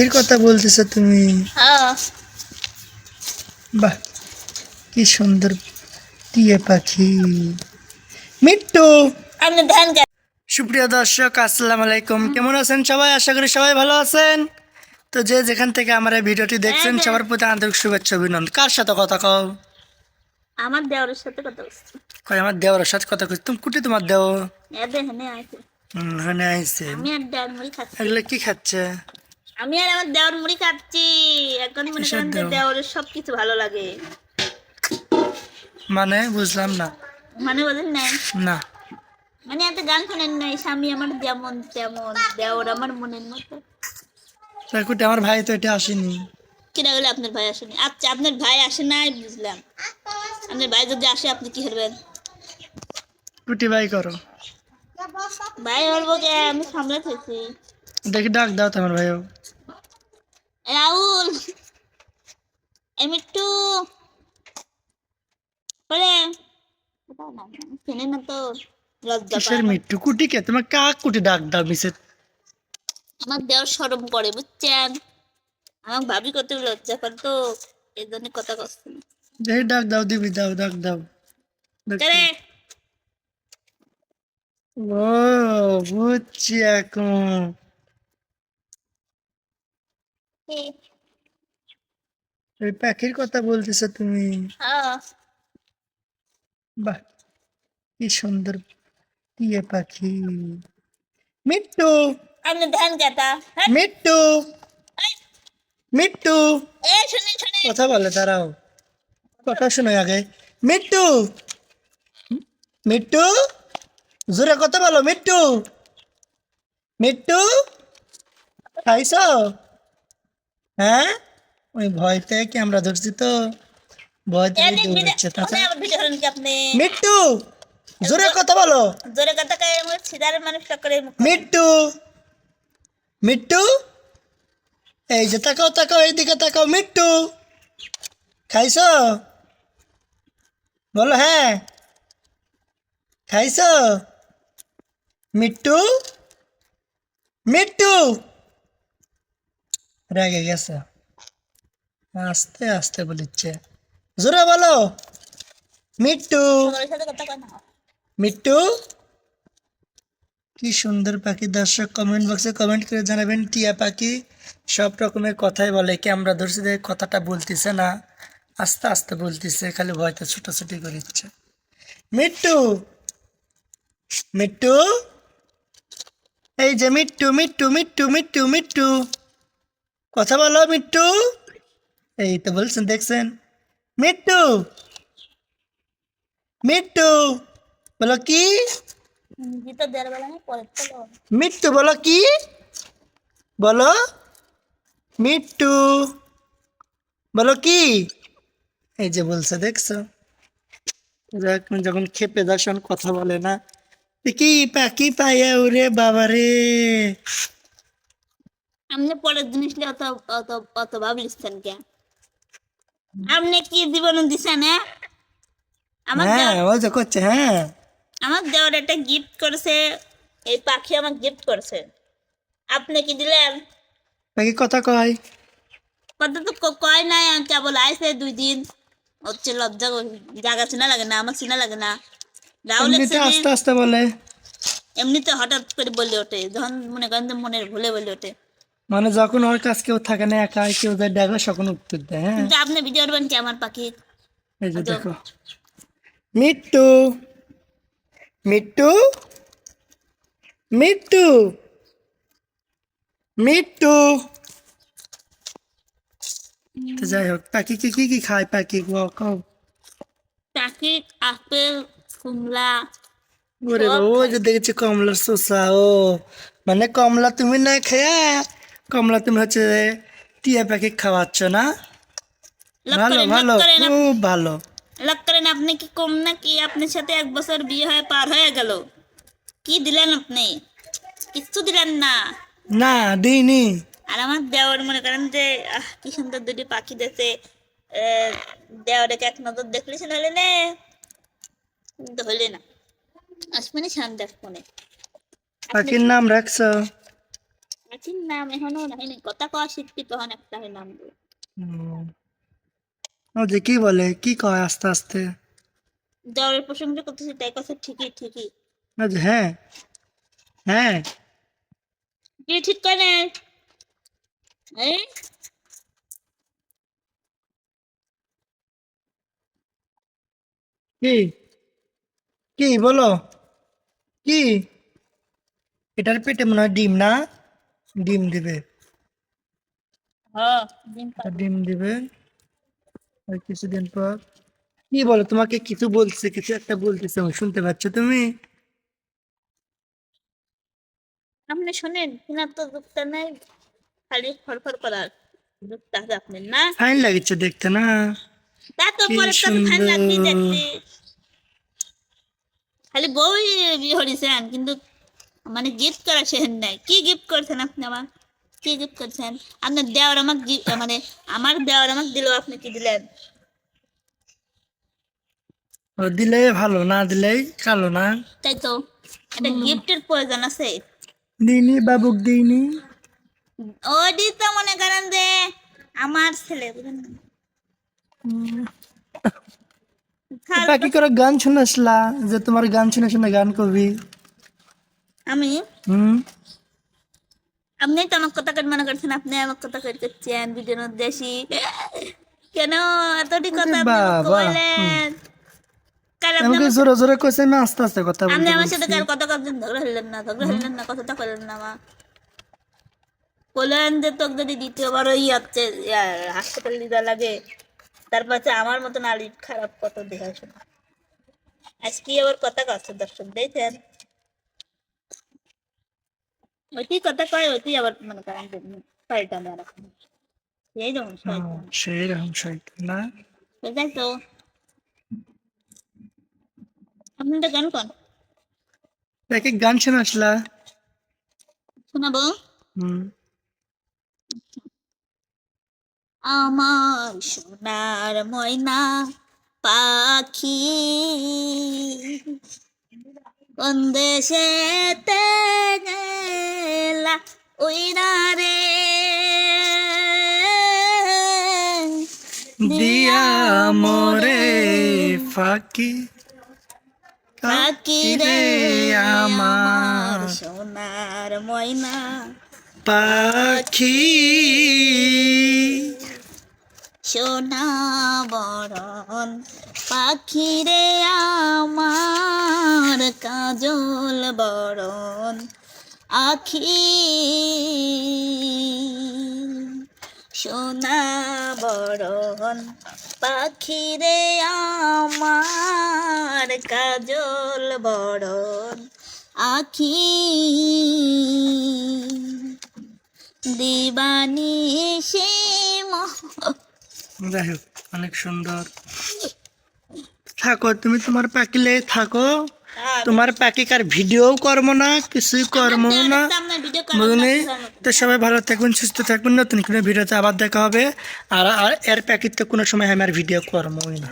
পাখির কথা বলতেছো তুমি? হ্যাঁ। বাহ কি সুন্দর টিয়ে পাখি। মিট্টু। আপনি ধান সুপ্রিয় দর্শক আসসালামু আলাইকুম। কেমন আছেন সবাই? আশা করি সবাই ভালো আছেন। তো যে যেখান থেকে আমার এই ভিডিওটি দেখছেন সবার প্রতি আন্তরিক শুভেচ্ছা অভিনন্দন। কার সাথে কথা কও? আমার দেওয়ারের সাথে কথা বলছি। কয় আমার দেওয়ার সাথে কথা কইছি? তুমি কুটি তোমার দেও? এদের হেনে আছে হুম, হনে আইছে। আমি আর দেওয়ার মুড়ি খাচ্ছি। এগুলো কি খাচ্ছে? আমি আর আমার দেওয়ার মুড়ি খাচ্ছি। এখন মনে করেন যে দেওর? দেওয়ারের সব কিছু ভালো লাগে। মানে বুঝলাম না। মানে বলেন নাই না। মানে এত গান শোনেন নাই স্বামী আমার যেমন তেমন দেওর আমার মনের মতো। তাই আমার ভাই তো এটা আসেনি। কিনা গেলে আপনার ভাই আসেনি? আচ্ছা আপনার ভাই আসে নাই বুঝলাম। আপনার ভাই যদি আসে আপনি কি করবেন? কুটি ভাই করো। ভাই বলব যে আমি সামলাতেছি দেখি ডাক দাও তো আমার ভাইও। রাহুল একটু বলে চেনে না তো লজ্জা কিসের। মিট্টু কুটিকে তোমার কাক কুটি ডাক দাও মিসে আমার দেওয়ার সরম করে বুঝছেন আমার ভাবি কত লজ্জা করে তো এই জন্য কথা কষ্ট দেখি ডাক দাও দিবি দাও ডাক দাও। চলে ও বুঝছি এখন ওই পাখির কথা বলতেছো তুমি? হ্যাঁ। বাহ কি সুন্দর টিয়ে পাখি। মিট্টু। ধান কাটা। হ্যাঁ। মিট্টু। মিট্টু। এ শুনে শুনে। কথা বলে দাঁড়াও। কথা শুনে আগে। মিট্টু। মিট্টু। জোরে কথা বলো মিট্টু। মিট্টু। খাইছ? হ্যাঁ? ওই ভয়তে ক্যামেরা ধরছি তো? ভয়তে দৌড়াচ্ছে আমার কি মিট্টু! জোরে কথা বলো। জোরে কথা কয়ে আমার ছিদার মানুষ করে মিট্টু! মিট্টু! এই যে তাকাও তাকাও এইদিকে তাকাও মিট্টু! খাইছ? বলো হ্যাঁ। খাইছ? মিট্টু? মিট্টু! রেগে গেছে। আস্তে আস্তে বলিচ্ছে, জোরে বলো। মিট্টু মিট্টু, কি সুন্দর পাখি। দর্শক কমেন্ট বক্সে কমেন্ট করে জানাবেন, টিয়া পাখি সব রকমের কথাই বলে। কি আমরা ধরছি দেখে কথাটা বলতেছে না, আস্তে আস্তে বলতেছে, খালি ভয়তে ছুটাছুটি করিচ্ছে। মিট্টু মিট্টু, এই যে মিট্টু মিট্টু মিট্টু মিট্টু মিট্টু। কথা বলো মিট্টু। এই তো বলছেন দেখছেন। মিট্টু। মিট্টু বলো কি? মিট্টু বলো কি? বলো। মিট্টু বলো কি? এই যে বলছে দেখছ? যখন খেপে দর্শন কথা বলে না। কি পাখি পাইয়া ওরে বাবা রে আপনি পরের জিনিস অত অত অত ভাবলিছেন কে? আপনি কি জীবন দিছেন হ্যাঁ? আমার হ্যাঁ ও যে করছে হ্যাঁ। আমার দেওয়ার একটা গিফট করেছে এই পাখি আমাকে গিফট করেছে। আপনি কি দিলেন? কথা কয়। কত তো কয় নাই আমি কেবল আইসে দুই দিন। হচ্ছে লজ্জা জায়গা চিনা লাগে না আমার চিনা লাগে না। রাহুল এমনিতে আস্তে আস্তে বলে। এমনিতে হঠাৎ করে বলে ওঠে যখন মনে করেন মনের ভুলে বলে ওঠে। মানে যখন ওর কাছে কেউ থাকে না একা কেউ যায় দেখো তখন উত্তর দেয় হ্যাঁ। কিন্তু আপনি ভিডিও করবেন কি আমার পাখি? এই যে। দেখো। মিট্টু। মিট্টু? মিট্টু? মিট্টু? তো যাই হোক পাখি কি কি কি খায়? পাখি গো কও পাখি আপেল কুমলা ওরে বাবা, ও যে দেখেছি কমলার শসা ও। মানে কমলা তুমি না খেয়া কমলা তুমি হচ্ছে টিয়া পাখি খাওয়াচ্ছ না? ভালো ভালো খুব ভালো। লক করেন আপনি কি কম নাকি? আপনার সাথে এক বছর বিয়ে হয়ে পার হয়ে গেল। কি দিলেন আপনি? কিচ্ছু দিলেন না। না দিইনি। আর আমার দেওয়ার মনে করেন যে আহ কি সুন্দর দুটি পাখি দেখে দেওয়ারকে এক নজর দেখলে সে হলে না। কিন্তু হলে না। আসমানি শান দেখ মনে। পাখির নাম রাখছো? পাখির নাম এখনও হয়নি কথা কওয়া শিখবি তখন একটা নাম ও যে কি বলে কি কয় আস্তে আস্তে প্রসঙ্গে করতেছি তাই কথা ঠিকই ঠিকই হ্যাঁ হ্যাঁ কি ঠিক করে এই কি কি বলো কি এটার পেটে মনে হয় ডিম না ডিম দিবে। হ্যাঁ ডিম দিবে। আর কিছুদিন পর। কি বলো তোমাকে কিছু বলছে কিছু একটা বলতেছে শুনতে পাচ্ছ তুমি? আপনি শোনেন কিনা তো যুক্তা নাই খালি ফরফর করার যুক্তা আছে আপনার না? ফাইন লাগছে দেখতে না? তা তো পরে তো ফাইন লাগবে দেখতে খালি বউই বিয়ে হরিছেন কিন্তু মানে গিফট করা সেহেন নাই। কি গিফট করছেন আপনি আমার? কি গিফট করছেন? আপনার দেওয়ার আমাকে মানে আমার দেওয়ার আমাকে দিল আপনি কি দিলেন? দিলে ভালো না দিলেই কালো না। তাই তো একটা গিফটের প্রয়োজন আছে। দিইনি বাবুক দিইনি। ওডি তো মনে করেন যে আমার ছেলে বাকি করে গান শুনেছিলা? যে তোমার গান শুনে শুনে গান করবি। আমি? আপনি তো আমার কথা কেটে মনে করছেন আপনি আমার কথা কেটে করছেন ভিডিওর মধ্যে আসি কেন এতটি কথা আমাকে কাল আপনি আমার- জোরে জোরে কইছে আমি আস্তে আস্তে কথা আপনি আমার সাথে বলছি। কথা করছেন ঝগড়া হলেন না ঝগড়া হলেন না কথাটা করলেন না মা। বললেন যে তোকে যদি দ্বিতীয়বার ওই হচ্ছে হাসপাতাল দিতে লাগে তারপর আমার মতন আলি খারাপ কত দেখা শোনা। আজকে আবার কথা কচ্ছে দর্শক দেখছেন ওইটি কথা কয় ওইটি আবার মনে করেন দেওয়া এই যেমন হুম, সেই রকম শয়তান না বুঝলেন তো আপনি তো গান কন দেখে গান শুনেছিলা শোনাবো হুম আমার সোনার ময়না পাখি কোন দেশেতে গেলা উইরা রে। দিয়া মোরে ফাঁকি পাখি রে আমার সোনার ময়না। পাখি। সোনা বরণ পাখি রে আমার কাজল বরণ। আখি সোনা বরণ পাখি রে আমার কাজল বরণ। আখি দিবানি সে যাই হোক অনেক সুন্দর। থাকো তুমি তোমার পাকিলে থাকো। তোমার পাখিকার ভিডিও করব না কিছুই করব না। বুঝলি? তো সবাই ভালো থাকবেন সুস্থ থাকবেন নতুন কোনো ভিডিওতে আবার দেখা হবে। আর আর এর প্যাকেট তো কোনো সময় আমার ভিডিও করবোই না।